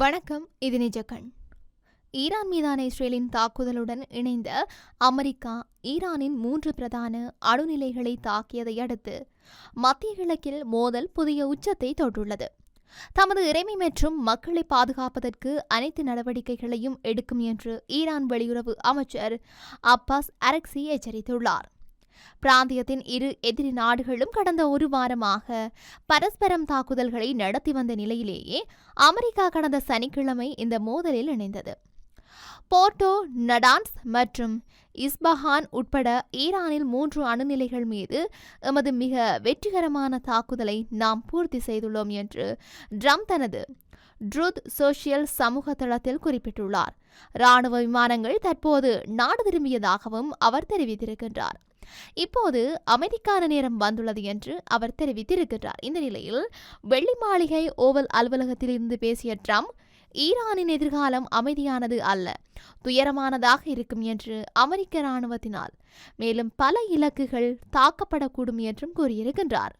வணக்கம் இது நிஜகண் ஈரான் மீதான இஸ்ரேலின் தாக்குதலுடன் இணைந்த அமெரிக்கா ஈரானின் மூன்று பிரதான அணுநிலைகளை தாக்கியதை அடுத்து மத்திய கிழக்கில் மோதல் புதிய உச்சத்தை தொட்டுள்ளது. தமது இறைமை மற்றும் மக்களை பாதுகாப்பதற்கு அனைத்து நடவடிக்கைகளையும் எடுக்கும் என்று ஈரான் வெளியுறவு அமைச்சர் அப்பாஸ் அரக்சி எச்சரித்துள்ளார். பிராந்தியத்தின் இரு எதிரி நாடுகளும் கடந்த ஒரு வாரமாக பரஸ்பரம் தாக்குதல்களை நடத்தி வந்த நிலையிலேயே அமெரிக்கா கடந்த சனிக்கிழமை இந்த மோதலில் இணைந்தது. போர்ட்டோ நடான்ஸ் மற்றும் இஸ்பஹான் உட்பட ஈரானில் மூன்று அணுநிலைகள் மீது எமது மிக வெற்றிகரமான தாக்குதலை நாம் பூர்த்தி செய்துள்ளோம் என்று ட்ரம்ப் தனது ட்ருத் சோசியல் சமூக தளத்தில் குறிப்பிட்டுள்ளார். ராணுவ விமானங்கள் தற்போது நாடு திரும்பியதாகவும் அவர் தெரிவித்திருக்கின்றார். இப்போது அமைதிக்கான நேரம் வந்துள்ளது என்று அவர் தெரிவித்திருக்கின்றார். இந்த நிலையில் வெள்ளி மாளிகை ஓவல் அலுவலகத்தில் இருந்து பேசிய ட்ரம்ப் ஈரானின் எதிர்காலம் அமைதியானது அல்ல துயரமானதாக இருக்கும் என்று அமெரிக்க இராணுவத்தினால். மேலும் பல இலக்குகள் தாக்கப்படக்கூடும் என்றும் கூறியிருக்கின்றார்.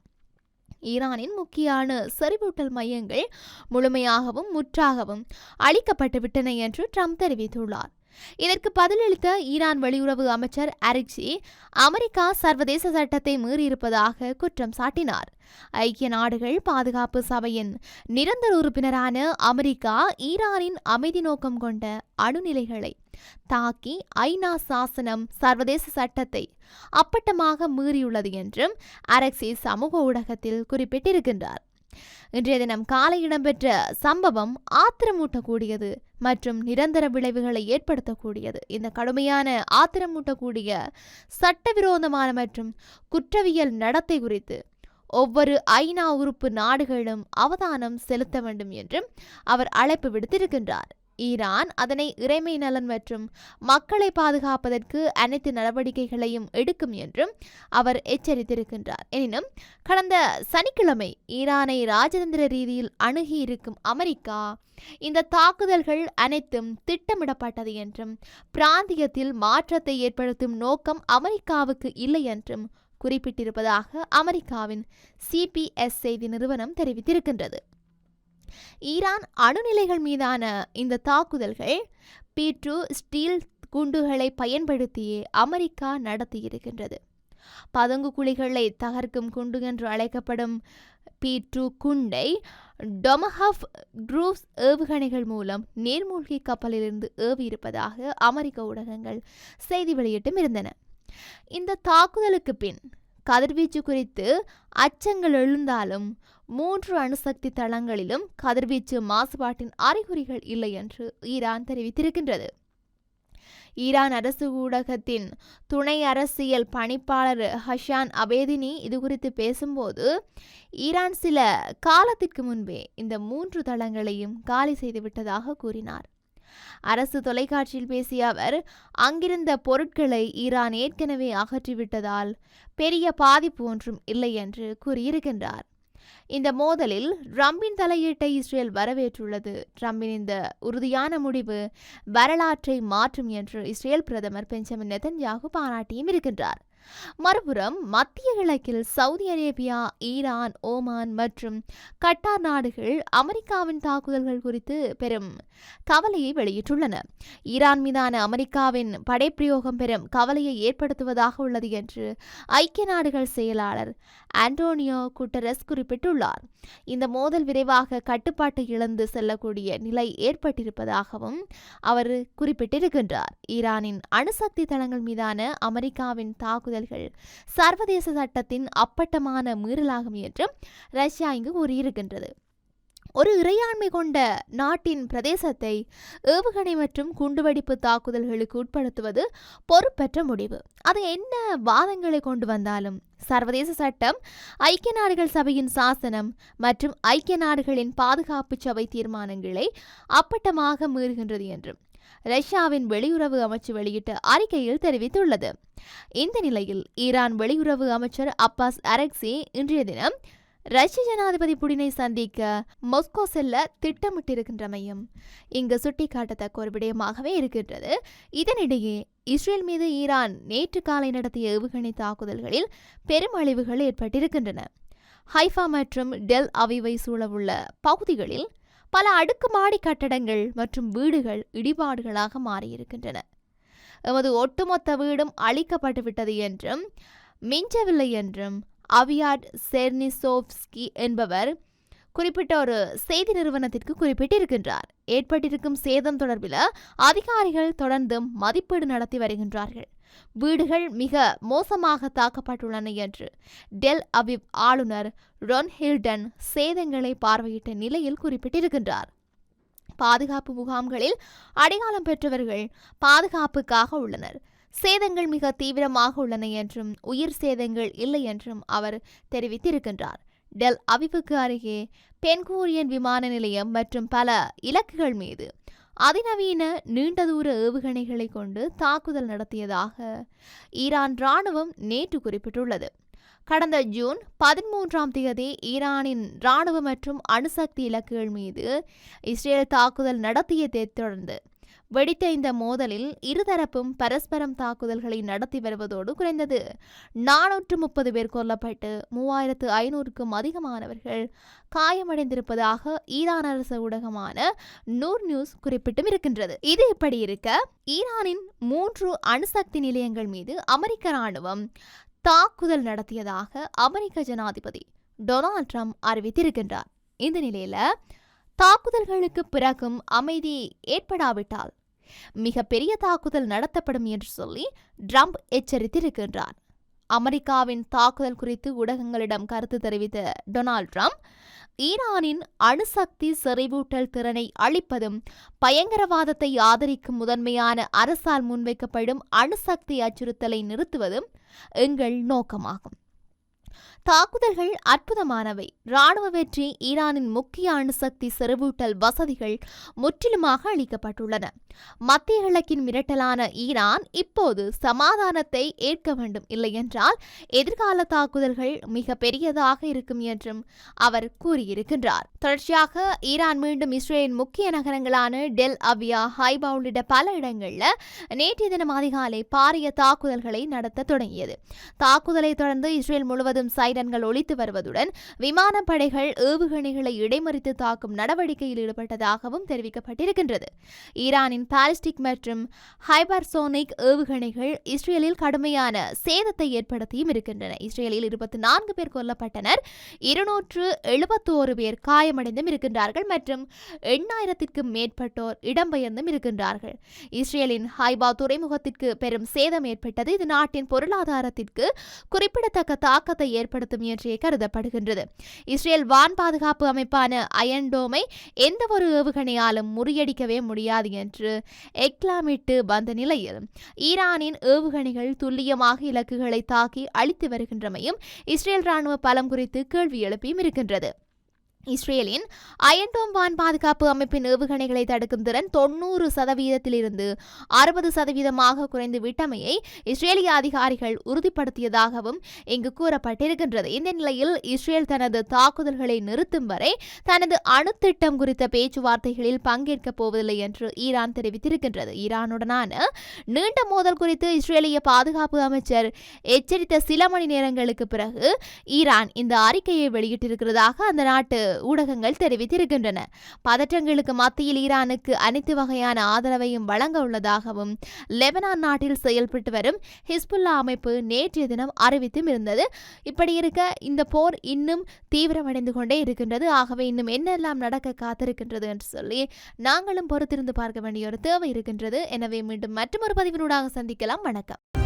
ஈரானின் முக்கிய அணு செறிவூட்டல் மையங்கள் முழுமையாகவும் முற்றாகவும் அளிக்கப்பட்டுவிட்டன என்று ட்ரம்ப் தெரிவித்துள்ளார். இதற்கு பதிலளித்த ஈரான் வெளியுறவு அமைச்சர் அரிக்சி அமெரிக்கா சர்வதேச சட்டத்தை மீறியிருப்பதாக குற்றம் சாட்டினார். ஐக்கிய நாடுகள் பாதுகாப்பு சபையின் நிரந்தர உறுப்பினரான அமெரிக்கா ஈரானின் அமைதி நோக்கம் கொண்ட அணுநிலைகளை தாக்கி ஐநா சாசனம் சர்வதேச சட்டத்தை அப்பட்டமாக மீறியுள்ளது என்றும் அரக்சி சமூக ஊடகத்தில் குறிப்பிட்டிருக்கின்றார். இன்றைய தினம் காலை இடம்பெற்ற சம்பவம் ஆத்திரமூட்டக்கூடியது மற்றும் நிரந்தர விளைவுகளை ஏற்படுத்தக்கூடியது. இந்த கடுமையான ஆத்திரமூட்டக்கூடிய சட்டவிரோதமான மற்றும் குற்றவியல் நடத்தை குறித்து ஒவ்வொரு ஐநா உறுப்பு நாடுகளும் அவதானம் செலுத்த வேண்டும் என்றும் அவர் அழைப்பு விடுத்திருக்கின்றார். ஈரான் அதனை இறைமை நலன் மற்றும் மக்களை பாதுகாப்பதற்கு அனைத்து நடவடிக்கைகளையும் எடுக்கும் என்றும் அவர் எச்சரித்திருக்கின்றார். எனினும் கடந்த சனிக்கிழமை ஈரானை ராஜதந்திர ரீதியில் அணுகியிருக்கும் அமெரிக்கா இந்த தாக்குதல்கள் அனைத்தும் திட்டமிடப்பட்டது என்றும் பிராந்தியத்தில் மாற்றத்தை ஏற்படுத்தும் நோக்கம் அமெரிக்காவுக்கு இல்லை என்றும் குறிப்பிட்டிருப்பதாக அமெரிக்காவின் சிபிஎஸ் செய்தி நிறுவனம் தெரிவித்திருக்கின்றது. ஈரான் அணுநிலைகள் மீதான இந்த தாக்குதல்கள் பீட்ரு ஸ்டீல் குண்டுகளை பயன்படுத்தியே அமெரிக்கா நடத்தியிருக்கின்றது. பதங்கு குழிகளை தகர்க்கும் குண்டு என்று அழைக்கப்படும் பி டூ குண்டை டொமஹப் குரூவ்ஸ் ஏவுகணைகள் மூலம் நீர்மூழ்கி கப்பலிலிருந்து ஏவியிருப்பதாக அமெரிக்க ஊடகங்கள் செய்தி வெளியிட்டும் இருந்தன. இந்த தாக்குதலுக்கு பின் கதிர்வீச்சு குறித்து அச்சங்கள் எழுந்தாலும் மூன்று அணுசக்தி தளங்களிலும் கதிர்வீச்சு மாசுபாட்டின் அறிகுறிகள் இல்லை என்று ஈரான் தெரிவித்திருக்கின்றது. ஈரான் அரசு ஊடகத்தின் துணை அரசியல் பணிப்பாளர் ஹஷான் அபேதினி இதுகுறித்து பேசும்போது ஈரான் சில காலத்திற்கு முன்பே இந்த மூன்று தளங்களையும் காலி செய்துவிட்டதாக கூறினார். அரசு தொலைக்காட்சியில் பேசிய அவர் அங்கிருந்த பொருட்களை ஈரான் ஏற்கனவே அகற்றிவிட்டதால் பெரிய பாதிப்பு ஒன்றும் இல்லை என்று கூறியிருக்கின்றார். இந்த மோதலில் ட்ரம்பின் தலையீட்டை இஸ்ரேல் வரவேற்றுள்ளது. ட்ரம்பின் இந்த உறுதியான முடிவு வரலாற்றை மாற்றும் என்று இஸ்ரேல் பிரதமர் பெஞ்சமின் நெதன்யாகு பாராட்டியும் இருக்கின்றார். மறுபுறம் மத்திய கிழக்கில் சவுதி அரேபியா ஈரான் ஓமான் மற்றும் கட்டார் நாடுகள் அமெரிக்காவின் தாக்குதல்கள் குறித்து பெரும் கவலையை வெளியிட்டுள்ளன. ஈரான் மீதான அமெரிக்காவின் படைப்பிரயோகம் பெரும் கவலையை ஏற்படுத்துவதாக உள்ளது என்று ஐக்கிய நாடுகள் செயலாளர் ஆண்டோனியோ குட்டரஸ் குறிப்பிட்டுள்ளார். இந்த மோதல் விரைவாக கட்டுப்பாட்டை இழந்து செல்லக்கூடிய நிலை ஏற்பட்டிருப்பதாகவும் அவர் குறிப்பிட்டிருக்கின்றார். ஈரானின் அணுசக்தி தளங்கள் மீதான அமெரிக்காவின் தாக்குதல்கள் சர்வதேச சட்டத்தின் அப்பட்டமான மீறலாகும் என்று ரஷ்யா இங்கு கூறியிருக்கின்றது. ஒரு இறையாண்மை கொண்ட நாட்டின் பிரதேசத்தை ஏவுகணை மற்றும் குண்டுவெடிப்பு தாக்குதல்களுக்கு உட்படுத்துவது பொறுப்பற்ற முடிவு. அது என்ன வாதங்களை கொண்டு வந்தாலும்? சர்வதேச சட்டம் ஐக்கிய நாடுகள் சபையின் சாசனம் மற்றும் ஐக்கிய நாடுகளின் பாதுகாப்பு சபை தீர்மானங்களை அப்பட்டமாக மீறுகின்றது என்றும் ரஷ்யாவின் வெளியுறவு அமைச்சு வெளியிட்ட அறிக்கையில் தெரிவித்துள்ளது. இந்த நிலையில் ஈரான் வெளியுறவு அமைச்சர் அப்பாஸ் அரக்சி இன்றைய தினம் ரஷ்ய ஜனாதிபதி புடினை சந்திக்க மொஸ்கோ செல்ல திட்டமிட்டிருக்கின்றமையும் இங்கு சுட்டிக்காட்டத்தக்க ஒரு விடயமாகவே இருக்கின்றது. இதனிடையே இஸ்ரேல் மீது ஈரான் நேற்று காலை நடத்திய ஏவுகணை தாக்குதல்களில் பெரும் அழிவுகள் ஏற்பட்டிருக்கின்றன. ஹைஃபா மற்றும் டெல் அவிவை சூழவுள்ள பகுதிகளில் பல அடுக்குமாடி கட்டடங்கள் மற்றும் வீடுகள் இடிபாடுகளாக மாறியிருக்கின்றன. எமது ஒட்டுமொத்த வீடும் அழிக்கப்பட்டுவிட்டது என்றும் மிஞ்சவில்லை என்றும் அவியாட் செர்னிசோவ்ஸ்கி என்பவர் குறிப்பிட்ட ஒரு செய்தி நிறுவனத்திற்கு குறிப்பிட்டிருக்கின்றார். ஏற்பட்டிருக்கும் சேதம் தொடர்பில் அதிகாரிகள் தொடர்ந்தும் மதிப்பீடு நடத்தி வருகின்றார்கள். வீடுகள் மிக மோசமாக தாக்கப்பட்டுள்ளன என்று டெல் அவிவ் ஆளுநர் ரொன் ஹில்டன் சேதங்களை பார்வையிட்ட நிலையில் குறிப்பிட்டிருக்கின்றார். பாதுகாப்பு முகாம்களில் அடையாளம் பெற்றவர்கள் பாதுகாப்புக்காக உள்ளனர். சேதங்கள் மிக தீவிரமாக உள்ளன என்றும் உயிர் சேதங்கள் இல்லை என்றும் அவர் தெரிவித்திருக்கின்றார். டெல் அவிவுக்கு அருகே பென்கூரியன் விமான நிலையம் மற்றும் பல இலக்குகள் மீது அதிநவீன நீண்ட தூர ஏவுகணைகளை கொண்டு தாக்குதல் நடத்தியதாக ஈரான் ராணுவம் நேற்று குறிப்பிட்டுள்ளது. கடந்த ஜூன் பதிமூன்றாம் தேதி ஈரானின் ராணுவ மற்றும் அணுசக்தி இலக்குகள் மீது இஸ்ரேல் தாக்குதல் நடத்தியதைத் தொடர்ந்து வெடித்த இந்த மோதலில் இருதரப்பும் பரஸ்பரம் தாக்குதல்களை நடத்தி வருவதோடு குறைந்தது நானூற்று முப்பது பேர் கொல்லப்பட்டு மூவாயிரத்து ஐநூறுக்கும் அதிகமானவர்கள் காயமடைந்திருப்பதாக ஈரான் அரசு ஊடகமான நூர் நியூஸ் குறிப்பிட்டும் இருக்கின்றது. இது இப்படி இருக்க ஈரானின் மூன்று அணுசக்தி நிலையங்கள் மீது அமெரிக்க ராணுவம் தாக்குதல் நடத்தியதாக அமெரிக்க ஜனாதிபதி டொனால்ட் ட்ரம்ப் அறிவித்திருக்கின்றார். இந்த நிலையில தாக்குதல்களுக்கு பிறகும் அமைதி ஏற்படாவிட்டால் மிக பெரிய தாக்குதல் நடத்தப்படும் என்று சொல்லி ட்ரம்ப் எச்சரித்திருக்கின்றார். அமெரிக்காவின் தாக்குதல் குறித்து ஊடகங்களிடம் கருத்து தெரிவித்த டொனால்ட் ட்ரம்ப் ஈரானின் அணுசக்தி செறிவூட்டல் திறனை அளிப்பதும் பயங்கரவாதத்தை ஆதரிக்கும் முதன்மையான அரசால் முன்வைக்கப்படும் அணுசக்தி அச்சுறுத்தலை நிறுத்துவதும் எங்கள் நோக்கமாகும். தாக்குதல்கள் அற்புதமானவை. ராணுவ வெற்றி ஈரானின் முக்கிய அணுசக்தி செறிவூட்டல் வசதிகள் முற்றிலுமாக அளிக்கப்பட்டுள்ளன. மத்திய கிழக்கின் மிரட்டலான ஈரான் இப்போது சமாதானத்தை ஏற்க வேண்டும் இல்லையென்றால் எதிர்கால தாக்குதல்கள் மிக பெரியதாக இருக்கும் என்றும் அவர் கூறியிருக்கின்றார். தொடர்ச்சியாக ஈரான் மீண்டும் இஸ்ரேலின் முக்கிய நகரங்களான டெல் அவியா ஹைபா உள்ளிட்ட பல இடங்களில் நேற்றைய தினம் அதிகாலை பாரிய தாக்குதல்களை நடத்த தொடங்கியது. தாக்குதலை தொடர்ந்து இஸ்ரேல் முழுவதும் சைரன்கள் ஒழித்து வருவதுடன் விமானப்படைகள் ஏவுகணைகளை இடைமறித்து தாக்கும் நடவடிக்கையில் ஈடுபட்டதாகவும் தெரிவிக்கப்பட்டிருக்கின்றது. ஈரானின் பாலிஸ்டிக் மற்றும் ஹைபர்சோனிக் ஏவுகணைகள் இஸ்ரேலில் கடுமையான சேதத்தை ஏற்படுத்தியும் இருக்கின்றன. இஸ்ரேலில் இருபத்தி நான்கு பேர் கொல்லப்பட்டனர். இருநூற்று எழுபத்தோரு பேர் காயமடைந்தும் இருக்கின்றார்கள் மற்றும் எண்ணாயிரத்திற்கும் மேற்பட்டோர் இடம்பெயர்ந்தும் இருக்கின்றார்கள். இஸ்ரேலின் ஹைபா துறைமுகத்திற்கு பெரும் சேதம் ஏற்பட்டது. இது நாட்டின் பொருளாதாரத்திற்கு குறிப்பிடத்தக்க தாக்கத்தை ஏற்படுத்தும் என்றே கருதப்படுகின்றது. இஸ்ரேல் வான் பாதுகாப்பு அமைப்பான அயன்டோமை எந்த ஒரு ஏவுகணையாலும் முறியடிக்கவே முடியாது என்று எக்லாமிட்டு வந்த நிலையில் ஈரானின் ஏவுகணைகள் துல்லியமாக இலக்குகளை தாக்கி அழித்து வருகின்றமையும் இஸ்ரேல் ராணுவ பலம் குறித்து கேள்வி எழுப்பியும் இருக்கின்றது. இஸ்ரேலின் அயன்டோம் வான் பாதுகாப்பு அமைப்பின் ஏவுகணைகளை தடுக்கும் திறன் தொண்ணூறு சதவீதத்திலிருந்து அறுபது சதவீதமாக குறைந்து விட்டமையை இஸ்ரேலிய அதிகாரிகள் உறுதிப்படுத்தியதாகவும் இங்கு கூறப்பட்டிருக்கின்றது. இந்த நிலையில் இஸ்ரேல் தனது தாக்குதல்களை நிறுத்தும் வரை தனது அணுத்திட்டம் குறித்த பேச்சுவார்த்தைகளில் பங்கேற்கப் போவதில்லை என்று ஈரான் தெரிவித்திருக்கின்றது. ஈரானுடனான நீண்ட மோதல் குறித்து இஸ்ரேலிய பாதுகாப்பு அமைச்சர் எச்சரித்த சில மணி நேரங்களுக்கு பிறகு ஈரான் இந்த அறிக்கையை வெளியிட்டிருக்கிறதாக அந்த நாட்டு ஊடகங்கள் தெரிவித்திருக்கின்றன. பதற்றங்களுக்கு மத்தியில் ஈரானுக்கு அனைத்து வகையான ஆதரவையும் வழங்க உள்ளதாகவும் லெபனான் நாட்டில் செயல்பட்டு வரும் ஹிஸ்புல்லா அமைப்பு நேற்றைய தினம் அறிவித்தும் இருந்தது. இப்படி இருக்க இந்த போர் இன்னும் தீவிரமடைந்து கொண்டே இருக்கின்றது. ஆகவே இன்னும் என்னெல்லாம் நடக்க காத்திருக்கின்றது என்று சொல்லி நாங்களும் பொறுத்திருந்து பார்க்க வேண்டிய ஒரு தேவை இருக்கின்றது. எனவே மீண்டும் மற்றொரு பதிவினூடாக சந்திக்கலாம். வணக்கம்.